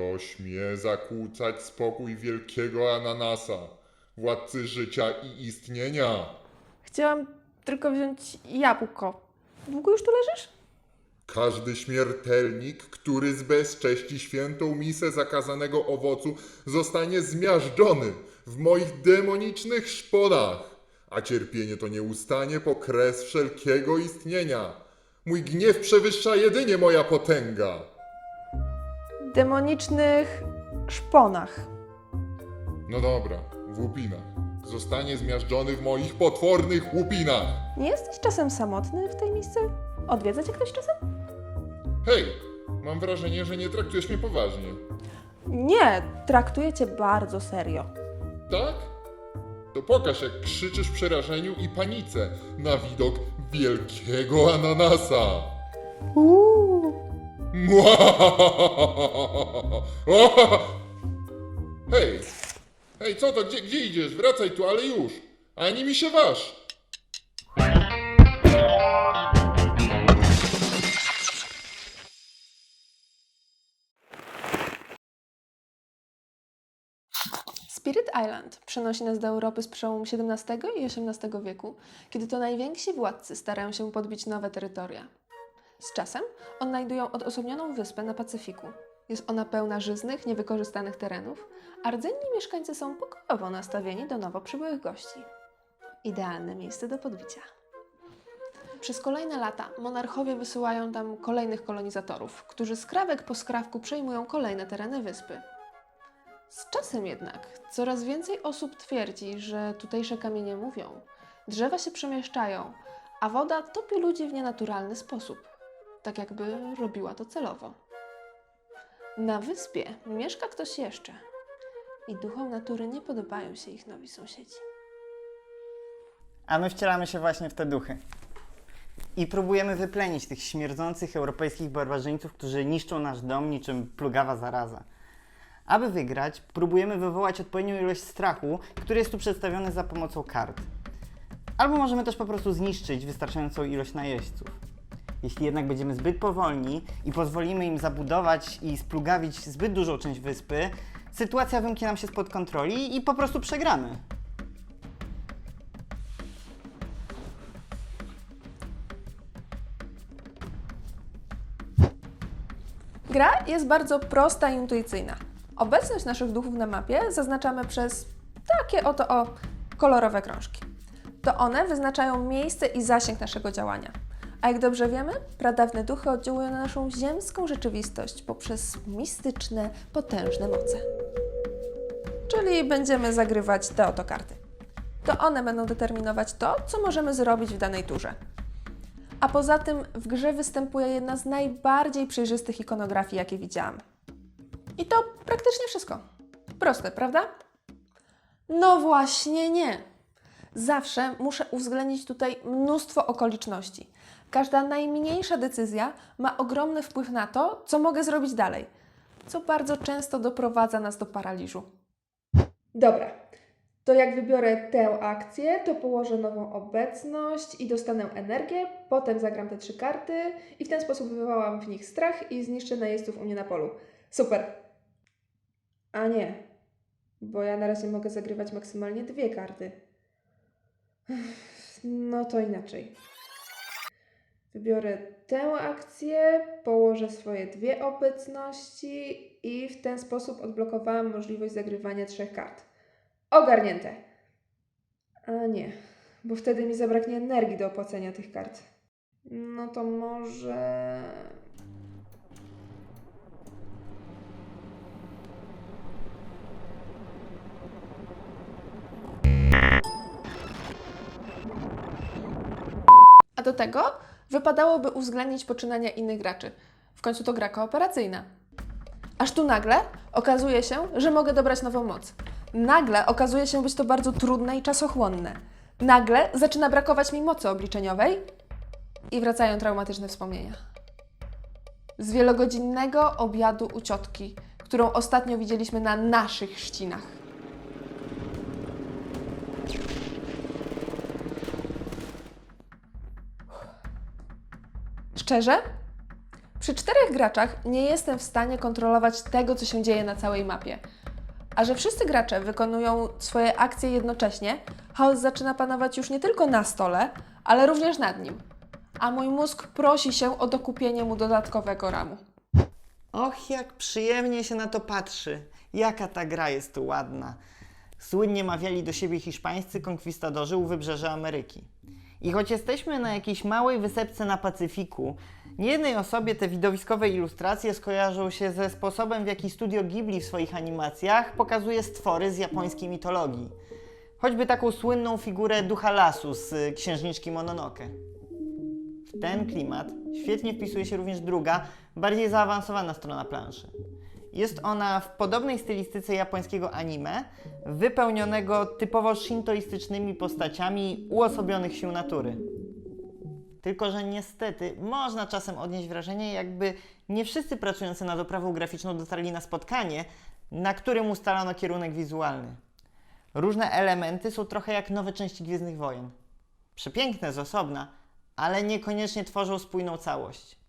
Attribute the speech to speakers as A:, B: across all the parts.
A: Kto śmie zakłócać spokój wielkiego ananasa, władcy życia i istnienia?
B: Chciałam tylko wziąć jabłko. Długo już tu leżysz?
A: Każdy śmiertelnik, który zbezcześci świętą misę zakazanego owocu, zostanie zmiażdżony w moich demonicznych szponach, a cierpienie to nie ustanie po kres wszelkiego istnienia. Mój gniew przewyższa jedynie moja potęga.
B: Demonicznych szponach.
A: No dobra, w łupinach. Zostanie zmiażdżony w moich potwornych łupinach.
B: Nie jesteś czasem samotny w tej miejscu? Odwiedza cię ktoś czasem?
A: Hej, mam wrażenie, że nie traktujesz mnie poważnie.
B: Nie, traktuję cię bardzo serio.
A: Tak? To pokaż, jak krzyczysz w przerażeniu i panice na widok wielkiego ananasa.
B: Uuu.
A: Hej! Hej, co to? Gdzie, gdzie idziesz? Wracaj tu, ale już! Ani mi się waż!
B: Spirit Island przenosi nas do Europy z przełomu XVII i XVIII wieku, kiedy to najwięksi władcy starają się podbić nowe terytoria. Z czasem odnajdują odosobnioną wyspę na Pacyfiku. Jest ona pełna żyznych, niewykorzystanych terenów, a rdzenni mieszkańcy są pokojowo nastawieni do nowo przybyłych gości. Idealne miejsce do podbicia. Przez kolejne lata monarchowie wysyłają tam kolejnych kolonizatorów, którzy skrawek po skrawku przejmują kolejne tereny wyspy. Z czasem jednak coraz więcej osób twierdzi, że tutejsze kamienie mówią, drzewa się przemieszczają, a woda topi ludzi w nienaturalny sposób, tak jakby robiła to celowo. Na wyspie mieszka ktoś jeszcze i duchom natury nie podobają się ich nowi sąsiedzi.
C: A my wcielamy się właśnie w te duchy. I próbujemy wyplenić tych śmierdzących europejskich barbarzyńców, którzy niszczą nasz dom niczym plugawa zaraza. Aby wygrać, próbujemy wywołać odpowiednią ilość strachu, który jest tu przedstawiony za pomocą kart. Albo możemy też po prostu zniszczyć wystarczającą ilość najeźdźców. Jeśli jednak będziemy zbyt powolni i pozwolimy im zabudować i splugawić zbyt dużą część wyspy, sytuacja wymknie nam się spod kontroli i po prostu przegramy.
B: Gra jest bardzo prosta i intuicyjna. Obecność naszych duchów na mapie zaznaczamy przez takie oto o kolorowe krążki. To one wyznaczają miejsce i zasięg naszego działania. A jak dobrze wiemy, pradawne duchy oddziałują na naszą ziemską rzeczywistość poprzez mistyczne, potężne moce. Czyli będziemy zagrywać te oto karty. To one będą determinować to, co możemy zrobić w danej turze. A poza tym w grze występuje jedna z najbardziej przejrzystych ikonografii, jakie widziałam. I to praktycznie wszystko. Proste, prawda? No właśnie nie. Zawsze muszę uwzględnić tutaj mnóstwo okoliczności. Każda najmniejsza decyzja ma ogromny wpływ na to, co mogę zrobić dalej, co bardzo często doprowadza nas do paraliżu. Dobra, to jak wybiorę tę akcję, to położę nową obecność i dostanę energię, potem zagram te trzy karty i w ten sposób wywołam w nich strach i zniszczę najeźdźców u mnie na polu. Super! A nie, bo ja na razie mogę zagrywać maksymalnie dwie karty. No to inaczej. Wybiorę tę akcję, położę swoje dwie obecności i w ten sposób odblokowałam możliwość zagrywania trzech kart. Ogarnięte. A nie, bo wtedy mi zabraknie energii do opłacenia tych kart. No to może. A do tego wypadałoby uwzględnić poczynania innych graczy. W końcu to gra kooperacyjna. Aż tu nagle okazuje się, że mogę dobrać nową moc. Nagle okazuje się być to bardzo trudne i czasochłonne. Nagle zaczyna brakować mi mocy obliczeniowej i wracają traumatyczne wspomnienia. Z wielogodzinnego obiadu u ciotki, którą ostatnio widzieliśmy na naszych chrzcinach. Szczerze? Przy czterech graczach nie jestem w stanie kontrolować tego, co się dzieje na całej mapie. A że wszyscy gracze wykonują swoje akcje jednocześnie, chaos zaczyna panować już nie tylko na stole, ale również nad nim. A mój mózg prosi się o dokupienie mu dodatkowego ramu.
C: Och, jak przyjemnie się na to patrzy. Jaka ta gra jest ładna. Słynnie mawiali do siebie hiszpańscy konkwistadorzy u wybrzeża Ameryki. I choć jesteśmy na jakiejś małej wysepce na Pacyfiku, niejednej osobie te widowiskowe ilustracje skojarzą się ze sposobem, w jaki studio Ghibli w swoich animacjach pokazuje stwory z japońskiej mitologii. Choćby taką słynną figurę ducha lasu z y, księżniczki Mononoke. W ten klimat świetnie wpisuje się również druga, bardziej zaawansowana strona planszy. Jest ona w podobnej stylistyce japońskiego anime, wypełnionego typowo shintoistycznymi postaciami uosobionych sił natury. Tylko, że niestety można czasem odnieść wrażenie, jakby nie wszyscy pracujący nad oprawą graficzną dotarli na spotkanie, na którym ustalano kierunek wizualny. Różne elementy są trochę jak nowe części Gwiezdnych Wojen. Przepiękne z osobna, ale niekoniecznie tworzą spójną całość.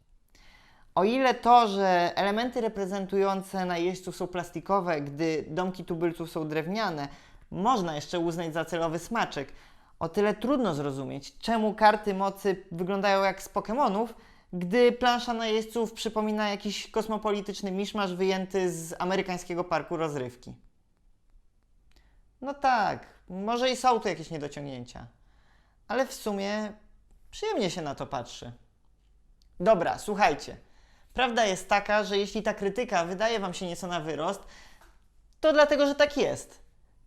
C: O ile to, że elementy reprezentujące najeźdźców są plastikowe, gdy domki tubylców są drewniane, można jeszcze uznać za celowy smaczek, o tyle trudno zrozumieć, czemu karty mocy wyglądają jak z Pokémonów, gdy plansza najeźdźców przypomina jakiś kosmopolityczny miszmasz wyjęty z amerykańskiego parku rozrywki. No tak, może i są tu jakieś niedociągnięcia, ale w sumie przyjemnie się na to patrzy. Dobra, słuchajcie. Prawda jest taka, że jeśli ta krytyka wydaje Wam się nieco na wyrost, to dlatego, że tak jest.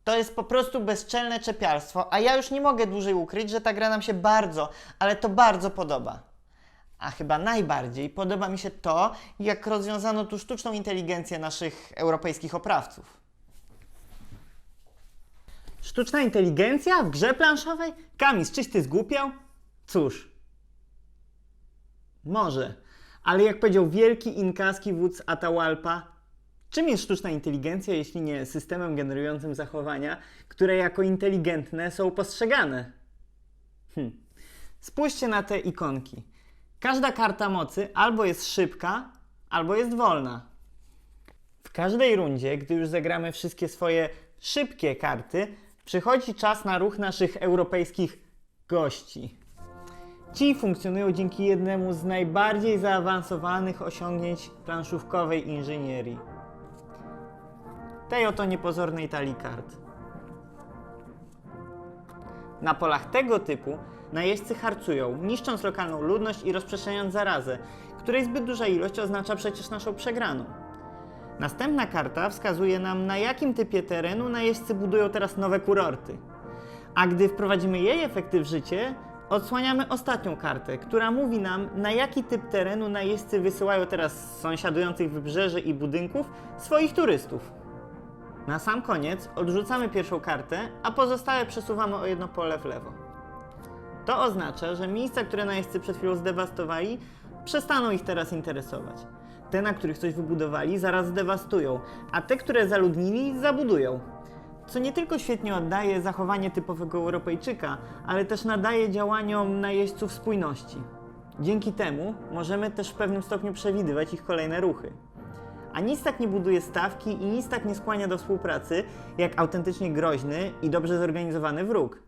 C: To jest po prostu bezczelne czepialstwo, a ja już nie mogę dłużej ukryć, że ta gra nam się bardzo, ale to bardzo podoba. A chyba najbardziej podoba mi się to, jak rozwiązano tu sztuczną inteligencję naszych europejskich oprawców. Sztuczna inteligencja w grze planszowej? Kamis, czyś ty zgłupiał? Cóż, może, ale jak powiedział wielki inkaski wódz Atahualpa, czym jest sztuczna inteligencja, jeśli nie systemem generującym zachowania, które jako inteligentne są postrzegane? Hm. Spójrzcie na te ikonki. Każda karta mocy albo jest szybka, albo jest wolna. W każdej rundzie, gdy już zagramy wszystkie swoje szybkie karty, przychodzi czas na ruch naszych europejskich gości. Ci funkcjonują dzięki jednemu z najbardziej zaawansowanych osiągnięć planszówkowej inżynierii. Tej oto niepozornej talii kart. Na polach tego typu najeźdźcy harcują, niszcząc lokalną ludność i rozprzestrzeniając zarazę, której zbyt duża ilość oznacza przecież naszą przegraną. Następna karta wskazuje nam, na jakim typie terenu najeźdźcy budują teraz nowe kurorty. A gdy wprowadzimy jej efekty w życie, odsłaniamy ostatnią kartę, która mówi nam, na jaki typ terenu najeźdźcy wysyłają teraz z sąsiadujących wybrzeży i budynków swoich turystów. Na sam koniec odrzucamy pierwszą kartę, a pozostałe przesuwamy o jedno pole w lewo. To oznacza, że miejsca, które najeźdźcy przed chwilą zdewastowali, przestaną ich teraz interesować. Te, na których coś wybudowali, zaraz zdewastują, a te, które zaludnili, zabudują. Co nie tylko świetnie oddaje zachowanie typowego Europejczyka, ale też nadaje działaniom najeźdźców spójności. Dzięki temu możemy też w pewnym stopniu przewidywać ich kolejne ruchy. A nic tak nie buduje stawki i nic tak nie skłania do współpracy, jak autentycznie groźny i dobrze zorganizowany wróg.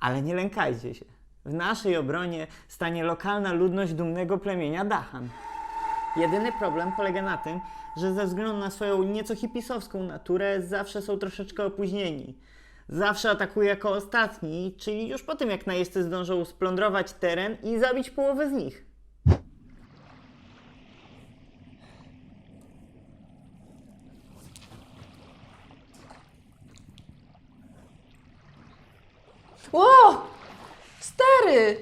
C: Ale nie lękajcie się. W naszej obronie stanie lokalna ludność dumnego plemienia Dachan. Jedyny problem polega na tym, że ze względu na swoją nieco hipisowską naturę zawsze są troszeczkę opóźnieni. Zawsze atakuje jako ostatni, czyli już po tym jak najeźdźcy zdążą splądrować teren i zabić połowę z nich.
B: Ło! Stary!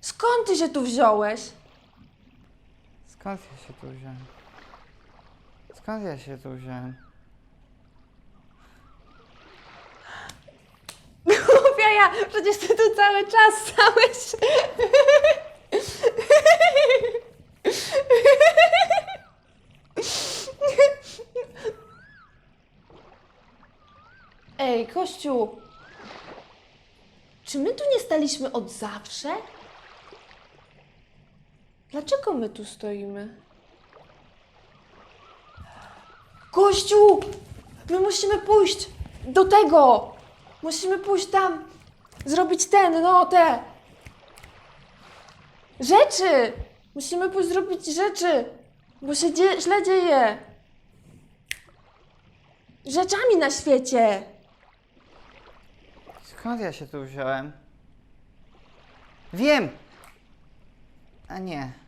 B: Skąd ty się tu wziąłeś?
C: Skąd ja się tu wziąłem? Skąd ja się tu wziąłem?
B: Głupia ja! Przecież ty tu cały czas stałeś! Ej, Kościu! Czy my tu nie staliśmy od zawsze? Dlaczego my tu stoimy? Gościu! My musimy pójść do tego! Musimy pójść tam! Zrobić ten, no te! Rzeczy! Musimy pójść zrobić rzeczy! Bo się dzie- źle dzieje! Rzeczami na świecie!
C: Skąd ja się tu wziąłem? Wiem! A nie.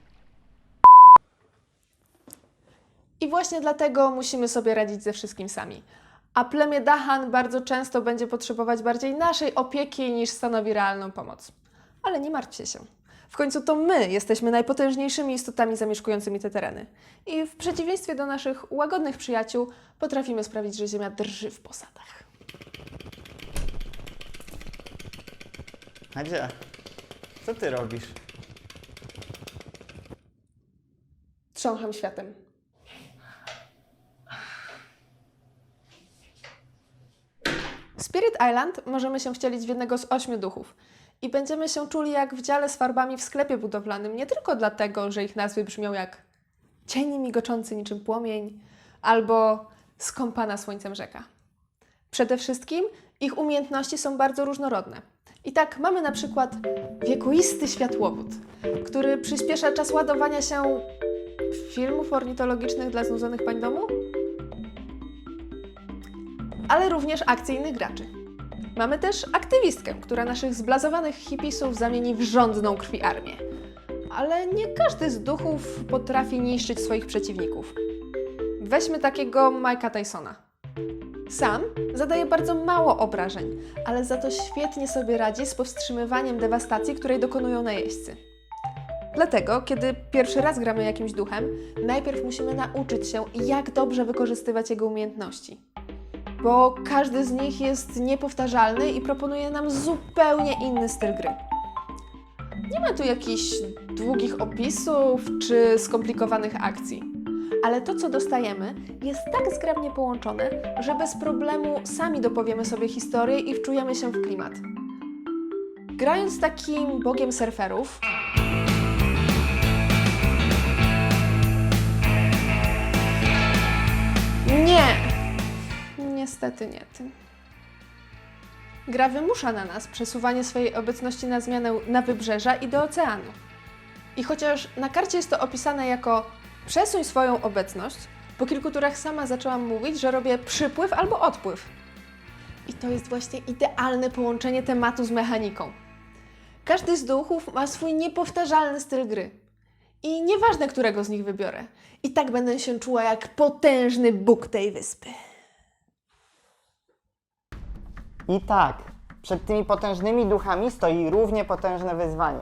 B: I właśnie dlatego musimy sobie radzić ze wszystkim sami. A plemię Dahan bardzo często będzie potrzebować bardziej naszej opieki niż stanowi realną pomoc. Ale nie martwcie się. W końcu to my jesteśmy najpotężniejszymi istotami zamieszkującymi te tereny. I w przeciwieństwie do naszych łagodnych przyjaciół potrafimy sprawić, że ziemia drży w posadach.
C: Nadzia, co ty robisz?
B: Trzącham światem. W Island możemy się wcielić w jednego z ośmiu duchów i będziemy się czuli jak w dziale z farbami w sklepie budowlanym, nie tylko dlatego, że ich nazwy brzmią jak cień migoczący niczym płomień albo skąpana słońcem rzeka. Przede wszystkim ich umiejętności są bardzo różnorodne. I tak mamy na przykład wiekuisty światłowód, który przyspiesza czas ładowania się filmów ornitologicznych dla znudzonych pań domu? Ale również akcyjnych graczy. Mamy też aktywistkę, która naszych zblazowanych hipisów zamieni w rządną krwi armię. Ale nie każdy z duchów potrafi niszczyć swoich przeciwników. Weźmy takiego Mike'a Tysona. Sam zadaje bardzo mało obrażeń, ale za to świetnie sobie radzi z powstrzymywaniem dewastacji, której dokonują najeźdźcy. Dlatego, kiedy pierwszy raz gramy jakimś duchem, najpierw musimy nauczyć się, jak dobrze wykorzystywać jego umiejętności. Bo każdy z nich jest niepowtarzalny i proponuje nam zupełnie inny styl gry. Nie ma tu jakichś długich opisów czy skomplikowanych akcji. Ale to, co dostajemy, jest tak zgrabnie połączone, że bez problemu sami dopowiemy sobie historię i wczujemy się w klimat. Grając takim bogiem surferów, Nie! Niestety nie tym. Gra wymusza na nas przesuwanie swojej obecności na zmianę na wybrzeża i do oceanu. I chociaż na karcie jest to opisane jako przesuń swoją obecność, po kilku turach sama zaczęłam mówić, że robię przypływ albo odpływ. I to jest właśnie idealne połączenie tematu z mechaniką. Każdy z duchów ma swój niepowtarzalny styl gry. I nieważne, którego z nich wybiorę, i tak będę się czuła jak potężny Bóg tej wyspy.
C: I tak, przed tymi potężnymi duchami stoi równie potężne wyzwanie.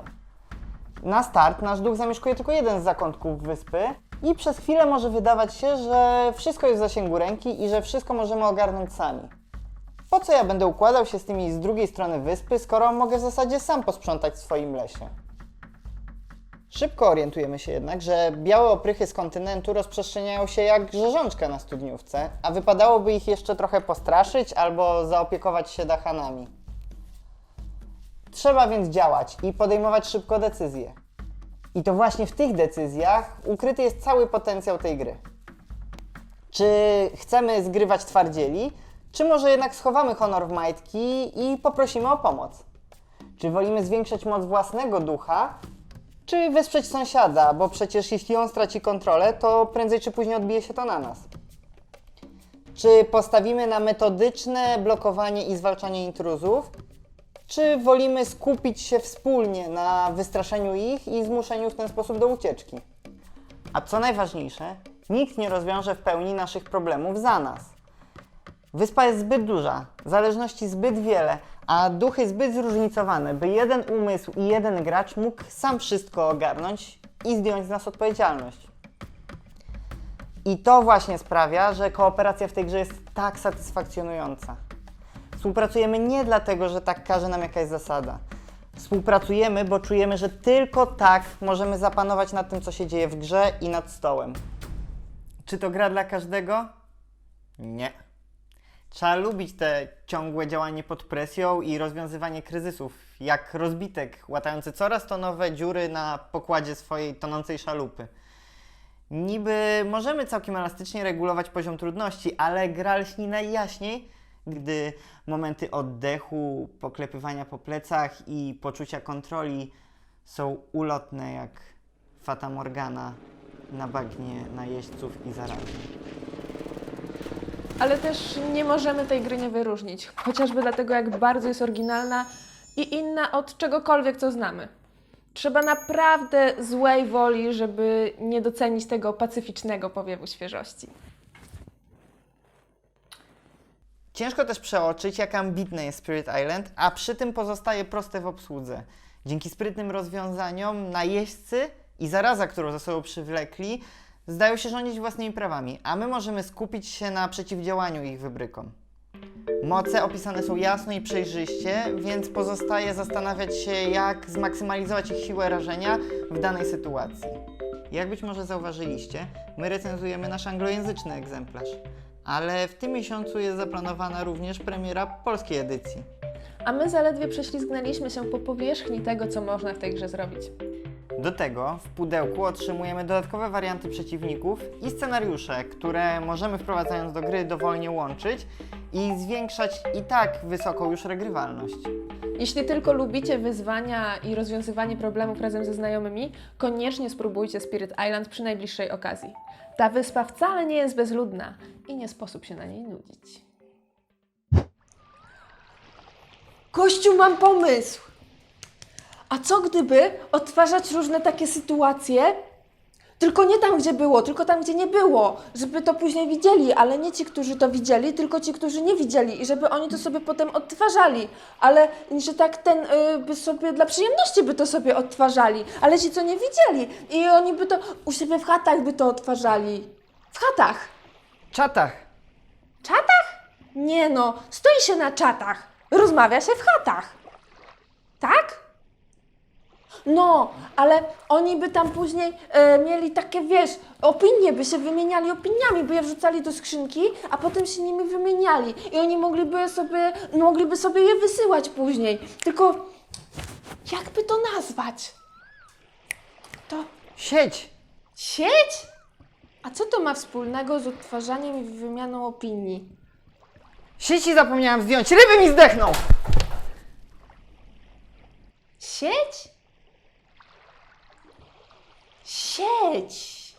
C: Na start nasz duch zamieszkuje tylko jeden z zakątków wyspy i przez chwilę może wydawać się, że wszystko jest w zasięgu ręki i że wszystko możemy ogarnąć sami. Po co ja będę układał się z tymi z drugiej strony wyspy, skoro mogę w zasadzie sam posprzątać w swoim lesie? Szybko orientujemy się jednak, że białe oprychy z kontynentu rozprzestrzeniają się jak rzeżączka na studniówce, a wypadałoby ich jeszcze trochę postraszyć albo zaopiekować się dachanami. Trzeba więc działać i podejmować szybko decyzje. I to właśnie w tych decyzjach ukryty jest cały potencjał tej gry. Czy chcemy zgrywać twardzieli, czy może jednak schowamy honor w majtki i poprosimy o pomoc? Czy wolimy zwiększać moc własnego ducha, czy wesprzeć sąsiada, bo przecież jeśli on straci kontrolę, to prędzej czy później odbije się to na nas. Czy postawimy na metodyczne blokowanie i zwalczanie intruzów, czy wolimy skupić się wspólnie na wystraszeniu ich i zmuszeniu w ten sposób do ucieczki? A co najważniejsze, nikt nie rozwiąże w pełni naszych problemów za nas. Wyspa jest zbyt duża, zależności zbyt wiele, a duchy zbyt zróżnicowane, by jeden umysł i jeden gracz mógł sam wszystko ogarnąć i zdjąć z nas odpowiedzialność. I to właśnie sprawia, że kooperacja w tej grze jest tak satysfakcjonująca. Współpracujemy nie dlatego, że tak każe nam jakaś zasada. Współpracujemy, bo czujemy, że tylko tak możemy zapanować nad tym, co się dzieje w grze i nad stołem. Czy to gra dla każdego? Nie. Trzeba lubić te ciągłe działanie pod presją i rozwiązywanie kryzysów, jak rozbitek łatający coraz to nowe dziury na pokładzie swojej tonącej szalupy. Niby możemy całkiem elastycznie regulować poziom trudności, ale gra lśni najjaśniej, gdy momenty oddechu, poklepywania po plecach i poczucia kontroli są ulotne jak Fata Morgana na bagnie najeźdźców i zarazy.
B: Ale też nie możemy tej gry nie wyróżnić, chociażby dlatego, jak bardzo jest oryginalna i inna od czegokolwiek, co znamy. Trzeba naprawdę złej woli, żeby nie docenić tego pacyficznego powiewu świeżości.
C: Ciężko też przeoczyć, jak ambitne jest Spirit Island, a przy tym pozostaje proste w obsłudze. Dzięki sprytnym rozwiązaniom najeźdźcy i zaraza, którą ze sobą przywlekli, zdają się rządzić własnymi prawami, a my możemy skupić się na przeciwdziałaniu ich wybrykom. Moce opisane są jasno i przejrzyście, więc pozostaje zastanawiać się, jak zmaksymalizować ich siłę rażenia w danej sytuacji. Jak być może zauważyliście, my recenzujemy nasz anglojęzyczny egzemplarz, ale w tym miesiącu jest zaplanowana również premiera polskiej edycji.
B: A my zaledwie prześlizgnęliśmy się po powierzchni tego, co można w tej grze zrobić.
C: Do tego w pudełku otrzymujemy dodatkowe warianty przeciwników i scenariusze, które możemy wprowadzając do gry dowolnie łączyć i zwiększać i tak wysoką już regrywalność.
B: Jeśli tylko lubicie wyzwania i rozwiązywanie problemów razem ze znajomymi, koniecznie spróbujcie Spirit Island przy najbliższej okazji. Ta wyspa wcale nie jest bezludna i nie sposób się na niej nudzić. Kościół, mam pomysł! A co gdyby odtwarzać różne takie sytuacje, tylko nie tam, gdzie było, tylko tam, gdzie nie było, żeby to później widzieli, ale nie ci, którzy to widzieli, tylko ci, którzy nie widzieli i żeby oni to sobie potem odtwarzali, ale że tak ten y, by sobie dla przyjemności by to sobie odtwarzali, ale ci, co nie widzieli i oni by to u siebie w chatach by to odtwarzali. W chatach.
C: Czatach!
B: Czatach? Nie no, stoi się na czatach, rozmawia się w chatach. Tak? No, ale oni by tam później e, mieli takie, wiesz, opinie, by się wymieniali opiniami, by je wrzucali do skrzynki, a potem się nimi wymieniali. I oni mogliby je sobie, mogliby sobie je wysyłać później. Tylko, jakby to nazwać? To
C: Sieć!
B: sieć? A co to ma wspólnego z odtwarzaniem i wymianą opinii?
C: Sieci zapomniałem zdjąć, ryby mi zdechną!
B: Sieć? Sieć!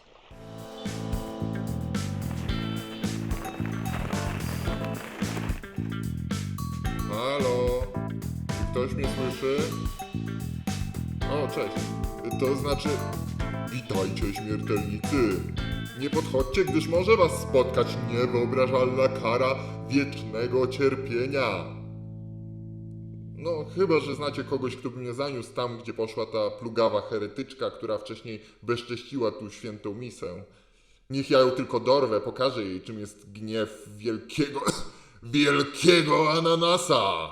A: Halo? Czy ktoś mnie słyszy? O, cześć. To znaczy... Witajcie, śmiertelnicy. Nie podchodźcie, gdyż może was spotkać niewyobrażalna kara wiecznego cierpienia. No, chyba, że znacie kogoś, kto by mnie zaniósł tam, gdzie poszła ta plugawa heretyczka, która wcześniej bezcześciła tu świętą misę. Niech ja ją tylko dorwę, pokażę jej, czym jest gniew wielkiego, wielkiego ananasa.